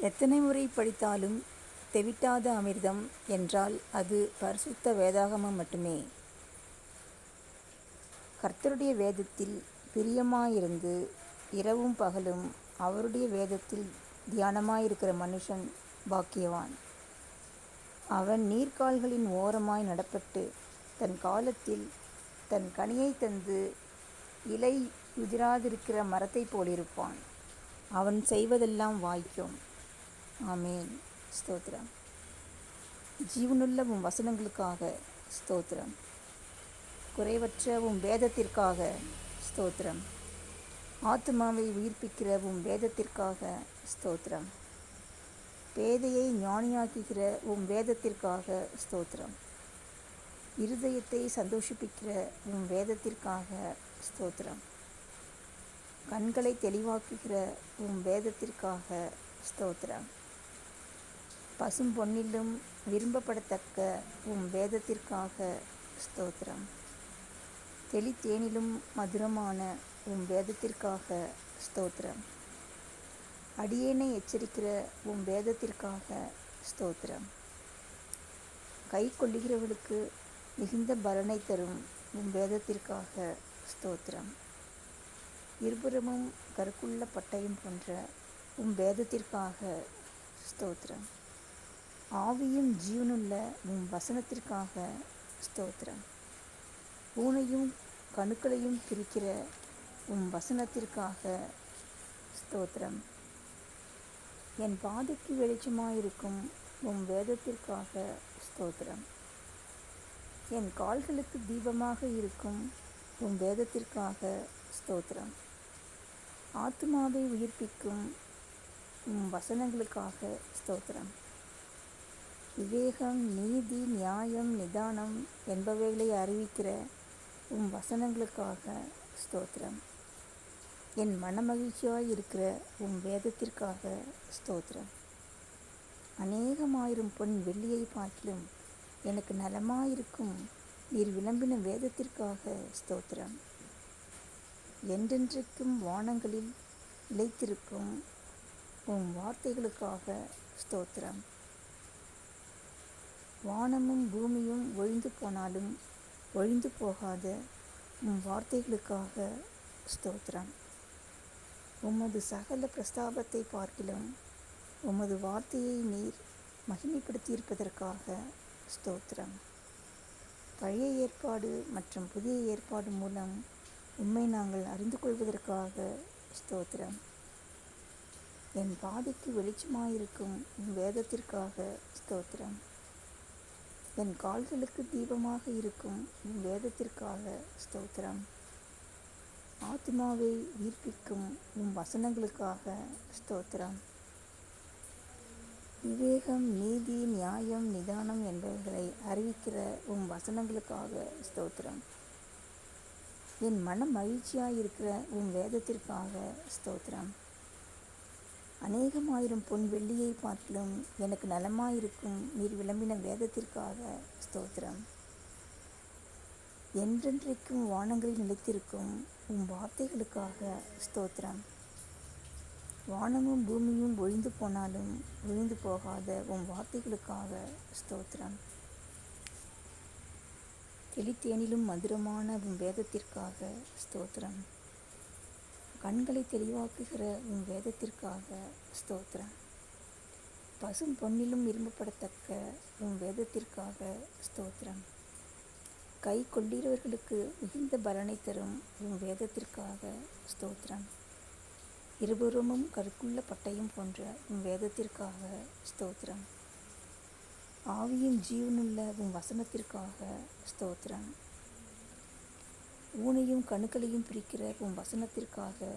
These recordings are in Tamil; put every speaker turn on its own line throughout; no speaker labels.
எத்தனை முறை படித்தாலும் தெவிட்டாத அமிர்தம் என்றால் அது பரிசுத்த வேதாகமம் மட்டுமே. கர்த்தருடைய வேதத்தில் பிரியமாயிருந்து இரவும் பகலும் அவருடைய வேதத்தில் தியானமாயிருக்கிற மனுஷன் பாக்கியவான். அவன் நீர்க்கால்களின் ஓரமாய் நடப்பட்டு தன் காலத்தில் தன் கனியைத் தந்து இலை உதிராதிருக்கிற மரத்தைப் போலிருப்பான். அவன் செய்வதெல்லாம் வாய்க்கும். ஆமேன் ஸ்தோத்திரம். ஜீவனுள்ள உன் வசனங்களுக்காக ஸ்தோத்திரம். குறைவற்ற உன் வேதத்திற்காக ஸ்தோத்திரம். ஆத்துமாவை உயிர்ப்பிக்கிற உன் வேதத்திற்காக ஸ்தோத்திரம். பேதையை ஞானியாக்குகிற உம் வேதத்திற்காக ஸ்தோத்திரம். இருதயத்தை சந்தோஷிப்பிக்கிற உம் வேதத்திற்காக ஸ்தோத்திரம். கண்களை தெளிவாக்குகிற உம் வேதத்திற்காக ஸ்தோத்திரம். பசும் பொன்னிலும் விரும்பப்படத்தக்க உம் வேதத்திற்காக ஸ்தோத்திரம். தெளித்தேனிலும் மதுரமான உம் வேதத்திற்காக ஸ்தோத்திரம். அடியேனை எச்சரிக்கிற உம் வேதத்திற்காக ஸ்தோத்திரம். கை கொள்ளுகிறவளுக்கு மிகுந்த பலனை தரும் உம் வேதத்திற்காக ஸ்தோத்திரம். இருபுறமும் கருக்குள்ள பட்டயம் போன்ற உம் வேதத்திற்காக ஸ்தோத்திரம். ஆவியும் ஜீவனுள்ள உம் வசனத்திற்காக ஸ்தோத்திரம். பூனையும் கணுக்களையும் பிரிக்கிற உம் வசனத்திற்காக ஸ்தோத்திரம். என் பாதைக்கு வெளிச்சமாயிருக்கும் உம் வேதத்திற்காக ஸ்தோத்திரம். என் கால்களுக்கு தீபமாக இருக்கும் உம் வேதத்திற்காக ஸ்தோத்திரம். ஆத்துமாவை உயிர்ப்பிக்கும் உம் வசனங்களுக்காக ஸ்தோத்திரம். விவேகம் நீதி நியாயம் நிதானம் என்பவைகளை அறிவிக்கிற உம் வசனங்களுக்காக ஸ்தோத்திரம். என் மனமகிழ்ச்சியாயிருக்கிற உம் வேதத்திற்காக ஸ்தோத்திரம். அநேகமாயிரம் பொன் வெள்ளியைப் பார்க்கிலும் எனக்கு நலமாயிருக்கும் நீர் விளம்பின வேதத்திற்காக ஸ்தோத்திரம். என்றென்றைக்கும் வானங்களில் நிலைத்திருக்கும் உன் வார்த்தைகளுக்காக ஸ்தோத்திரம். வானமும் பூமியும் ஒழிந்து போனாலும் ஒழிந்து போகாத உம் வார்த்தைகளுக்காக ஸ்தோத்திரம். உமது சகல பிரஸ்தாபத்தை பார்க்கிலும் உமது வார்த்தையை நீர் மகிமைப்படுத்தியிருப்பதற்காக ஸ்தோத்திரம். பழைய ஏற்பாடு மற்றும் புதிய ஏற்பாடு மூலம் உண்மை நாங்கள் அறிந்து கொள்வதற்காக ஸ்தோத்திரம். என் பாதைக்கு வெளிச்சமாயிருக்கும் வேதத்திற்காக ஸ்தோத்திரம். என் கால்களுக்கு தீபமாக இருக்கும் உன் வேதத்திற்காக ஸ்தோத்திரம். ஆத்மாவை உயிர்ப்பிக்கும் உன் வசனங்களுக்காக ஸ்தோத்திரம். விவேகம் நீதி நியாயம் நிதானம் என்பவர்களை அறிவிக்கிற உன் வசனங்களுக்காக ஸ்தோத்திரம். என் மனம் மகிழ்ச்சியாயிருக்கிற உன் வேதத்திற்காக ஸ்தோத்திரம். அநேகமாயிரம் பொன் வெள்ளியை பார்க்கிலும் எனக்கு நலமாயிருக்கும் நீர் விளம்பின வேதத்திற்காக ஸ்தோத்திரம். என்றென்றைக்கும் வானங்களில் நிலைத்திருக்கும் உம் வார்த்தைகளுக்காக ஸ்தோத்திரம். வானமும் பூமியும் ஒழிந்து போனாலும் ஒழிந்து போகாத உன் வார்த்தைகளுக்காக ஸ்தோத்திரம். தெளித்தேனிலும் மதுரமான உன் வேதத்திற்காக ஸ்தோத்திரம். கண்களை தெளிவாக்குகிற உன் வேதத்திற்காக ஸ்தோத்திரம். பசும்பொன்னிலும் விரும்பப்படத்தக்க உன் வேதத்திற்காக ஸ்தோத்திரம். கொள்ளிறவர்களுக்கு மிகுந்த பலனை தரும் உன் வேதத்திற்காக ஸ்தோத்திரம். இருபுறமும் கருக்குள்ள பட்டயம் போன்ற உன் வேதத்திற்காக ஸ்தோத்திரம். ஆவியும் ஜீவனுள்ள உன் வசனத்திற்காக ஸ்தோத்திரம். ஊனையும் கணுக்களையும் பிரிக்கிற உன் வசனத்திற்காக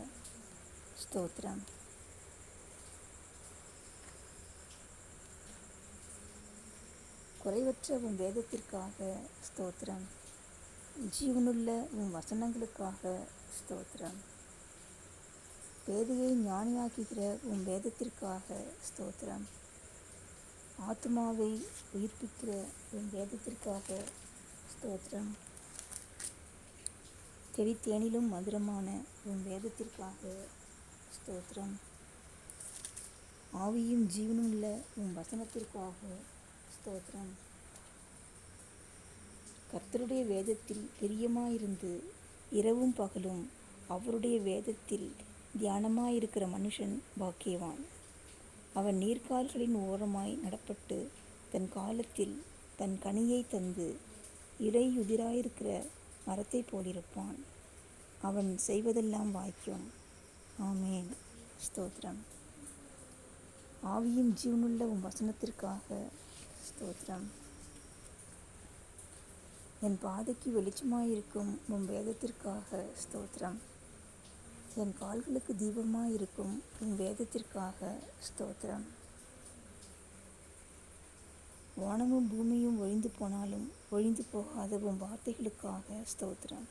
ஸ்தோத்திரம். குறைவற்ற உன் வேதத்திற்காக ஸ்தோத்திரம். ஜீவனுள்ள உன் வசனங்களுக்காக ஸ்தோத்திரம். பேதையை ஞானியாக்குகிற உன் வேதத்திற்காக ஸ்தோத்திரம். ஆத்மாவை உயிர்ப்பிக்கிற உன் வேதத்திற்காக ஸ்தோத்திரம். தெளித்தேனிலும் மதுரமான உன் வேதத்திற்காக ஸ்தோத்திரம். ஆவியும் ஜீவனும் உள்ள உன் வசனத்திற்காக ஸ்தோத்திரம் கர்த்தருடைய வேதத்தில் பிரியமாயிருந்து இரவும் பகலும் அவருடைய வேதத்தில் தியானமாயிருக்கிற மனுஷன் பாக்கியவான் அவன் நீர்க்கால்களின் ஓரமாய் நடப்பட்டு தன் காலத்தில் தன் கனியை தந்து இலையுதிராயிருக்கிற மரத்தைப் போலிருப்பான். அவன் செய்வதெல்லாம் வாய்க்கும். ஆமேன். ஸ்தோத்ரம் ஆவியும் ஜீவனுள்ள உன் வசனத்திற்காக ஸ்தோத்ரம் என் பாதைக்கு வெளிச்சமாயிருக்கும் உன் வேதத்திற்காக ஸ்தோத்ரம் என் கால்களுக்கு தீபமாயிருக்கும் உன் வேதத்திற்காக ஸ்தோத்திரம். வானமும் பூமியும் ஒழிந்து போனாலும் ஒழிந்து போகாத உன் வார்த்தைகளுக்காக ஸ்தோத்திரம்.